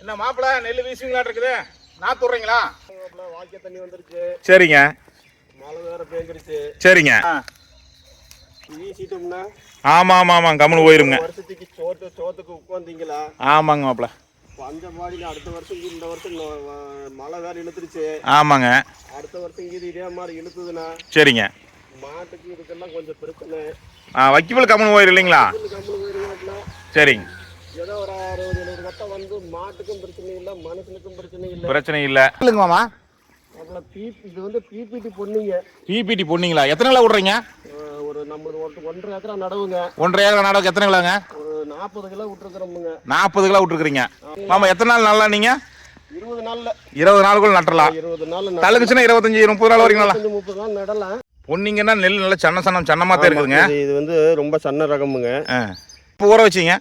என்ன மாப்பிள்ள நெல் வீசுவீங்களாட்டு இருக்குது. நாத்து விட்றீங்களா? வாய்க்க தண்ணி வந்துருச்சு சரிங்க. மழை வேற பேஞ்சிருச்சு. சரிங்க. வீசிட்டோம்னா? ஆமாம் ஆமாம் ஆமாம் கம்முனு போயிருங்க. வருஷத்துக்கு சோத்து சோத்துக்கு உட்காந்தீங்களா? ஆமாங்க மாப்பிள்ள பஞ்சபாடியில் அடுத்த வருஷம் இந்த வருஷம் மழை வேற இழுத்துருச்சு. ஆமாங்க. அடுத்த வருஷம் இது இதே மாதிரி இழுத்துதுன்னா? சரிங்க. மாட்டுக்கு இதுக்கெல்லாம் கொஞ்சம் பிரச்சனை. ஆ வைக்கபிள் கம்முனு போயிரு இல்லைங்களா? சரிங்க. ஏதோ ஒரு பிரச்சனை இல்லை மனுஷனுக்கும் பிரச்சனை இல்லை. பிரச்சனை இல்லை. இல்லைங்க மாமா. இது வந்து பிபிடி பொண்ணுங்க. பிபிடி பொண்ணுங்களா? எத்தனை கிலோ விட்றீங்க? ஒரு நம்ம ஒன்றரை ஏக்கரா நடவுங்க. ஒன்றரை ஏக்கர் நாடகம் எத்தனை கிலோங்க? ஒரு நாற்பது கிலோ விட்டுருக்குறோமுங்க. நாற்பது கிலோ விட்டுருக்குறீங்க. மாமா எத்தனை நாள் நல்லா நீங்கள் இருபது நாள்ல. இருபது நாளுக்குள்ள நட்டுறலாம். இருபது நாள் தழுகுச்சுன்னா இருபத்தஞ்சி முப்பது நாள் வரைக்கும் முப்பது நாள் நடலாம். பொன்னிங்கன்னா நெல் நல்லா சன்ன சன்னம் சன்னமாக தான் இருக்குதுங்க இது- வந்து ரொம்ப சன்ன ரகமுங்க. இப்போ ஊற வச்சிங்க?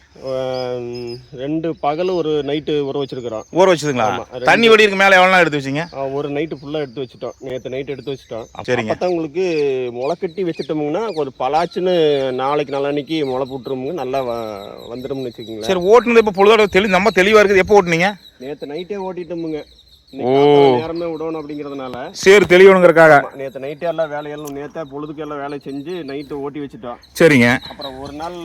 ரெண்டு பகல் ஒரு நைட்டு ஊற வச்சிருக்கிறோம். ஊற வச்சுதுங்களா? தண்ணி வடி இருக்கு மேலே எவ்வளோ எடுத்து வச்சிங்க? ஒரு நைட்டு ஃபுல்லா எடுத்து வச்சுட்டோம். நேற்று நைட் எடுத்து வச்சுட்டோம். சரிங்க. அப்பதான் உங்களுக்கு முளை கட்டி வச்சுட்டோம்னா ஒரு பலாச்சுன்னு நாளைக்கு நாளான்னைக்கு முளை போட்டுருமுங்க நல்லா வ- வந்துரும்னு வச்சுக்கோங்களேன். சரி ஓட்டுனது இப்போ பொழுதோட தெளி நம்ம தெளிவாக இருக்குது. எப்போ ஓட்டுனீங்க? நேற்று நைட்டே ஓட்டிட்டோமுங்க. நேரமே விடணும் அப்படிங்கிறதுனால. சரி தெளிவணுங்கிறக்காக நேற்று நைட்டே எல்லாம் வேலையெல்லாம் நேற்றே பொழுதுக்கு எல்லாம் வேலை செஞ்சு நைட்டு ஓட்டி வச்சுட்டோம். சரிங்க. அப்புறம் ஒரு நாள்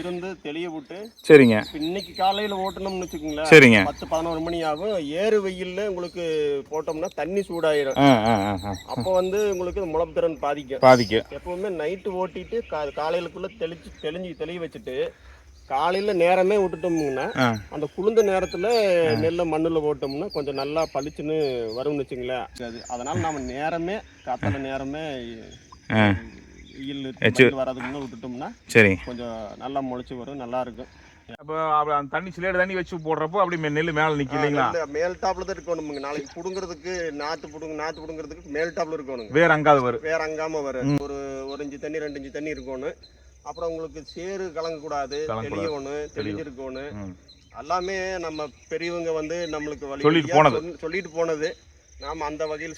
இருந்து தெளிய விட்டு சரிங்க. இன்னைக்கு காலையில ஓட்டணும்னு வச்சுக்கோங்களேன். சரிங்க. பத்து பதினோரு மணி ஆகும். ஏறு வெயில்ல உங்களுக்கு போட்டோம்னா தண்ணி சூடாயிரும். அப்போ வந்து உங்களுக்கு முளப்பு திறன் பாதிக்கும். பாதிக்கு எப்பவுமே நைட்டு ஓட்டிட்டு காலையிலுக்குள்ள தெளிச்சு தெளிஞ்சு தெளிய வச்சுட்டு காலையில நேரமே விட்டுட்டோம்னா அந்த குளிர்ந்த நேரத்துல நெல்லை மண்ணுல போட்டோம்னா கொஞ்சம் நல்லா பளிச்சுன்னு வரும்னு வச்சுங்களேன். அது அதனால நாம நேரமே காத்தால நேரமே வர்றதுக்கு முன்ன விட்டுட்டோம்னா சரிங்க கொஞ்சம் நல்லா முளைச்சு வரும் நல்லா இருக்கும். அப்போ அந்த தண்ணி சிலேடு தண்ணி வச்சு போடுறப்போ அப்படி நெல் மேலே நிற்கும் இல்லைங்களா? மேல் டாப்ல தான் இருக்கணுமுங்க. நாளைக்கு புடுங்கிறதுக்கு நாத்து புடுங்க நாத்து புடுங்கிறதுக்கு மேல் டாப்ல இருக்கணுங்க. வேற அங்காது வரும். வேற அங்காம வரும். ஒரு ஒரு இஞ்சி தண்ணி ரெண்டு இஞ்சி தண்ணி இருக்கணும். அப்புறம் உங்களுக்கு சேறு கலங்கக்கூடாது. தெளியணும் தெளிஞ்சிருக்கணும். எல்லாமே நம்ம பெரியவங்க வந்து நம்மளுக்கு வழி சொல்லிட்டு போனது. சொல்லி- சொல்லிட்டு போனது. நாம அந்த வகையில்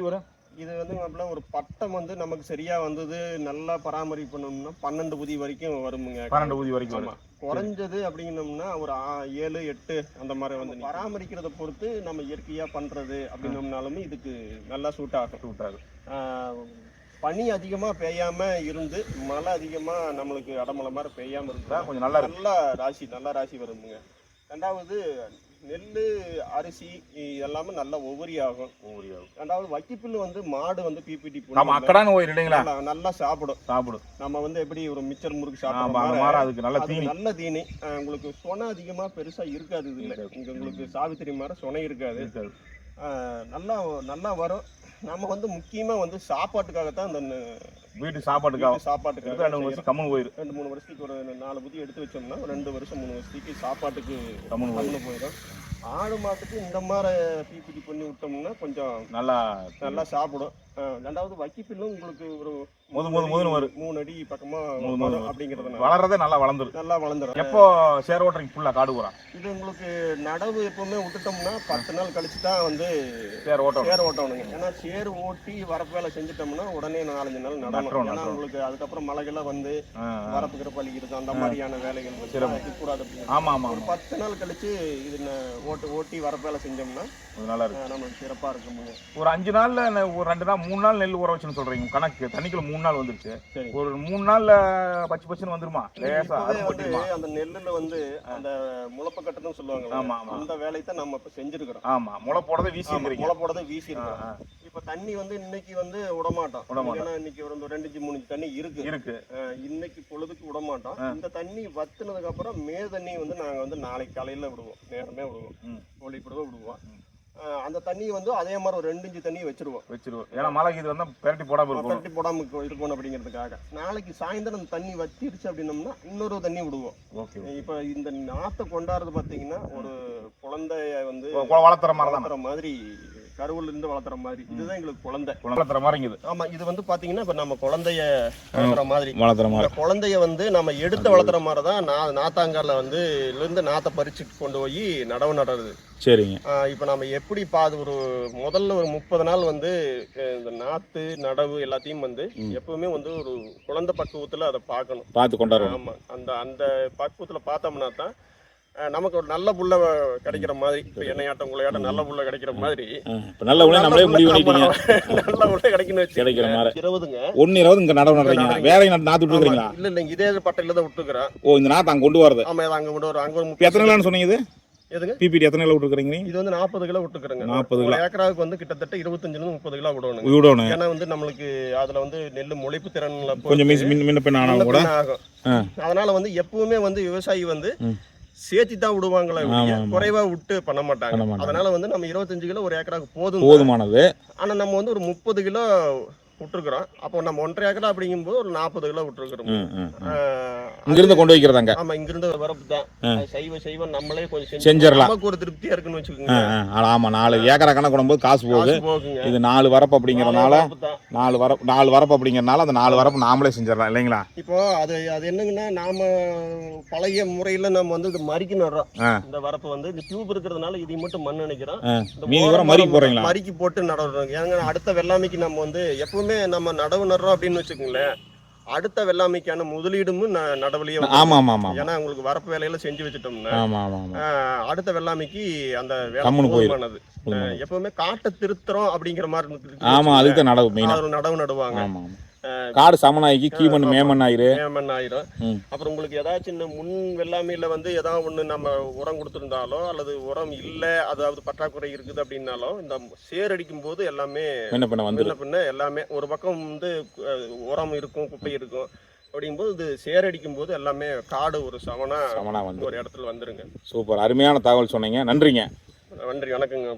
வரும்? இது வந்து மாப்பிள்ள ஒரு பட்டம் வந்து நமக்கு சரியா வந்தது நல்லா பராமரிப்பு பண்ணணும்னா பன்னெண்டு புதி வரைக்கும் வருமுங்க. பன்னெண்டு ஊதி வரைக்கும் குறைஞ்சது அப்படின்னோம்னா ஒரு ஏழு எட்டு அந்த மாதிரி வந்து பராமரிக்கிறத பொறுத்து நம்ம இயற்கையா பண்றது அப்படின்னோம்னாலுமே இதுக்கு நல்லா சூட் ஆகும். விட்டாரு ஆஹ் பனி அதிகமா பெய்யாம இருந்து மழை அதிகமா நம்மளுக்கு அடமலை மாதிரி பெய்யாம இருந்தா கொஞ்சம் நல்லா நல்லா ராசி நல்லா ராசி வருமுங்க ரெண்டாவது நெல் அரிசி இது எல்லாமே நல்லா ஒவ்வொரி ஆகும். ரெண்டாவது வக்கிப்புல்லு வந்து மாடு வந்து பிபிடி ஆமா அக்கடான ஓயிரு இல்லைங்களா நல்லா சாப்பிடும். சாப்பிடும். நம்ம வந்து எப்படி ஒரு மிச்சர் முறுக்கு மாதிரி அதுக்கு நல்ல தீனி. நல்ல தீனி. உங்களுக்கு சொனை அதிகமா பெருசா இருக்காது இதுல. இங்க உங்களுக்கு சாவித்திரி மாதிரி சொனை இருக்காது. நல்லா நல்லா வரும். நம்ம வந்து முக்கியமா வந்து சாப்பாட்டுக்காகத்தான் இந்த ந- வீட்டு சாப்பாட்டுக்காக வீட்டு சாப்பாட்டுக்காக ரெண்டு. வருஷம் கம்மன் போயிரு ரெண்டு மூணு வருஷத்துக்கு ஒரு நாலு புதி எடுத்து வச்சோம்னா ரெண்டு வருஷம் மூணு வருஷத்துக்கு சாப்பாட்டுக்கு கம்மன் மண்ணு போயிடும் ஆடு மாட்டுக்கு இந்த மாதிரி பிபிடி பண்ணி விட்டோம்னா கொஞ்சம் நல்லா நல்லா சாப்பிடும். ரெண்டாவது வக்கிப்பில்லும் உங்களுக்கு ஒரு முது முது முதுன்னு வரும். மூணு அடி பக்கமா முது முது வரும் அப்படிங்கிறதுனால. வளர்றதே நல்லா வளர்ந்துரும். நல்லா வளர்ந்துரும். எப்போ சேர் ஓட்டுறீங்க ஃபுல்லா காடு ஊரா இது உங்களுக்கு நடவு எப்பவுமே விட்டுட்டோம்னா பத்து நாள் கழிச்சு தான் வந்து சேர் ஓட்டம் சேர் ஓட்டணுங்க. ஏன்னா சேர் ஓட்டி வரப்பு வேலை செஞ்சுட்டோம்னா உடனே நாலஞ்சு நாள் நடணும். ஏன்னா. உங்களுக்கு அதுக்கப்புறம் மழைகள்லாம் வந்து. வரப்பு கிரப்பு அழிக்கிறது அந்த மாதிரியான வேலைகள் வந்து சிரமம். இருக்கக்கூடாது அப்படிங்கிறது. ஆமா ஆமா ஒரு ஆமா. பத்து நாள் கழிச்சு இது ஓட்டு ஓட்டி வரப்பு வேலை செஞ்சோம்னா அது நல்லா இருக்கு. அஹ், நமக்கு சிறப்பா இருக்குமுங்க ஒரு அஞ்சு நாள்ல ஒரு ரெண்டு நாள் மூணு நாள் நெல் ஊற வச்சுன்னு சொல்றீங்க. கணக்கு தண்ணிக்குள்ள மூணு நாள் வந்துருச்சு. ஒரு மூணு நாள்ல பச்சு பச்சுன்னு வந்துருமா? லேசா கொட்டிடுமா? அந்த நெல்லுல வந்து அந்த முளப்ப கட்டணும் சொல்லுவாங்க ஆமா, ஆமா. அந்த வேலையை தான் நம்ம இப்ப செஞ்சிருக்கிறோம். ஆமா முளை போடதை வீசி இருக்கிறீங்க முளை போடதை வீசி ஆ. இப்ப தண்ணி வந்து இன்னைக்கு வந்து விடமாட்டோம். விடமாட்டோம். இன்னைக்கு ஒரு ரெண்டு இன்ச்சு மூணு தண்ணி இருக்கு. இருக்கு. இன்னைக்கு பொழுதுக்கு விட மாட்டோம் இந்த தண்ணி வத்துனதுக்கு அப்புறம் மே தண்ணி வந்து நாங்க வந்து நாளைக்கு காலையில விடுவோம். நேரமே விடுவோம். கோழி விடுவோம். விடுவோம் அந்த தண்ணி வந்து அதே மாதிரி ஒரு ரெண்டு இன்ச்சு தண்ணி வச்சிருவோம். வச்சிருவோம். ஏன்னா மழை இது வந்து பெரட்டி போடாம இருக்கும் பரட்டி போடாம இருக்க- இருக்கணும் அப்படிங்கிறதுக்காக. நாளைக்கு சாயந்தரம் தண்ணி வத்திருச்சு அப்படின்னோம்னா இன்னொரு தண்ணி விடுவோம். ஓகே இப்ப இந்த நாத்தை கொண்டாடுறது பாத்தீங்கன்னா ஒரு குழந்தைய வந்து வளர்த்துற மாதிரி மாதிரி கருவுல இருந்து வளர்த்துற மாதிரி. இதுதான் எங்களுக்கு குழந்தை. வளர்த்துற மாதிரிங்குது ஆமா இது வந்து பாத்தீங்கன்னா இப்ப நம்ம குழந்தைய வளர்த்துற மாதிரி. வளர்த்துற இந்த குழந்தைய வந்து நம்ம எடுத்து வளர்த்துற மாதிரி தான் நா நாத்தாங்கால வந்து இருந்து நாத்தை பறிச்சு கொண்டு போய் நடவு நடுறது. சரிங்க. இப்ப நம்ம எப்படி பாது ஒரு முதல்ல ஒரு முப்பது நாள் வந்து இந்த நாத்து நடவு எல்லாத்தையும் வந்து எப்பவுமே வந்து ஒரு குழந்தை பக்குவத்துல அதை பார்க்கணும். பார்த்து கொண்டாடுறோம் ஆமா. அந்த அந்த பக்குவத்துல பார்த்தோம்னா தான் நமக்கு ஒரு நல்ல புள்ள கிடைக்கிற மாதிரி இப்போ என்னையாட்டம் உங்களையாட்டம் நல்ல புள்ள கிடைக்கிற மாதிரி. இப்போ நல்ல உடனே நம்மளே முடிவு பண்ணிட்டீங்க. நல்ல புள்ள கிடைக்கணும் வச்சு கிடைக்கிற மாதிரி. இருபதுங்க. ஒன்று இருபது இங்கே நடவு நடுறீங்க. வேற நாட்டு நாற்று விட்டுருக்கீங்களா இல்ல இல்லைங்க இதே பட்டையில தான் விட்டுக்கிறேன் ஓ இந்த நாற்று அங்கே கொண்டு வரது. ஆமா அங்க விட ஒரு அங்க ஒரு எத்தனை கிலோன்னு சொன்னீங்க இது? எதுங்க? பிபிடி எத்தனை கிலோ விட்டுருக்கீங்க இது வந்து நாற்பது கிலோ விட்டுக்கிறேங்க 40 ஒரு ஏக்கராவுக்கு வந்து கிட்டத்தட்ட இருபத்தஞ்சுல இருந்து முப்பது கிலோ விடணுங்க. விடணும் ஏன்னா வந்து நம்மளுக்கு அதுல வந்து நெல் முளைப்பு திறன்ல கொஞ்சம் மின் முன்ன ஆனால் கூட ஆகும். அதனால வந்து எப்பவுமே வந்து விவசாயி வந்து. சேர்த்தி தான் விடுவாங்களே. குறைவா விட்டு பண்ண மாட்டாங்க. அதனால வந்து நம்ம இருபத்தஞ்சு கிலோ ஒரு ஏக்கராக்கு போதும் போதுமானது ஆனா நம்ம வந்து ஒரு முப்பது கிலோ விட்டுருக்குறோம். அப்போ நம்ம ஒன்றரை ஏக்கரா அப்படிங்கும்போது ஒரு நாற்பது கிலோ விட்டுருக்குறோம். இங்கிருந்து கொண்டு வைக்கிறதாங்க? ஆமா இங்கிருந்து வரப்பு தான். செய்வ செய்வ நம்மளே கொஞ்சம் செஞ்சு- செஞ்சிடலாம். நமக்கு ஒரு திருப்தியா இருக்குன்னு வச்சுக்கோங்க. ஆ ஆமாம் நாலு ஏக்கரா கணக்கு போடும்போது காசு போகுது. இது நாலு வரப்பு தான். நாலு வரப்பு நாலு வரப்பு அப்படிங்கிறனால அந்த நாலு வரப்பு நாமளே செஞ்சிடலாம் இல்லைங்களா? இப்போ அது அது என்னங்கன்னா நாம பழைய முறையில நம்ம வந்து இது மறிக்கு நடுறோம். இந்த வரப்பு வந்து இந்த டியூப் இருக்கிறதுனால இதை மட்டும் மண் நினைக்கிறோம். மறிக்கு போடுறீங்களா மறிக்கு போட்டு நடறோம். ஏங்க அடுத்த வெள்ளாமைக்கு நம்ம வந்து எப்பவுமே நம்ம நடவு நடுறோம் அப்படின்னு வச்சுக்கோங்களேன். அடுத்த வெள்ளாமைக்கான முதலீடும் நடவுலயே ஏன்னா உங்களுக்கு வரப்பு வேலையில செஞ்சு வச்சுட்டோம்னா அடுத்த வெள்ளாமைக்கு அந்த. போதுமானது. எப்பவுமே காட்டை திருத்துறோம் அப்படிங்கிற மாதிரி அதுக்கு நடவு நடவு நடுவாங்க. காடு சமனாகி கீமண் மேமண் ஆயிரு. ஏமன் ஆயிரும். அப்புறம் உங்களுக்கு ஏதாச்சும் இந்த முன் வெள்ளாமையில வந்து ஏதாவது ஒண்ணு நம்ம உரம் கொடுத்துருந்தாலோ அல்லது உரம் இல்ல அதாவது பற்றாக்குறை இருக்குது அப்படின்னாலோ இந்த சேர் அடிக்கும் போது எல்லாமே என்ன பண்ண வந்துரு முன்ன பின்ன எல்லாமே ஒரு பக்கம் வந்து உரம் இருக்கும் குப்பை இருக்கும் அப்படிங்கும்போது இது சேர் அடிக்கும் போது எல்லாமே காடு ஒரு சமனா சமனா வந்து ஒரு இடத்துல வந்துருங்க. சூப்பர். அருமையான தகவல் சொன்னீங்க. நன்றிங்க. நன்றி. வணக்கங்க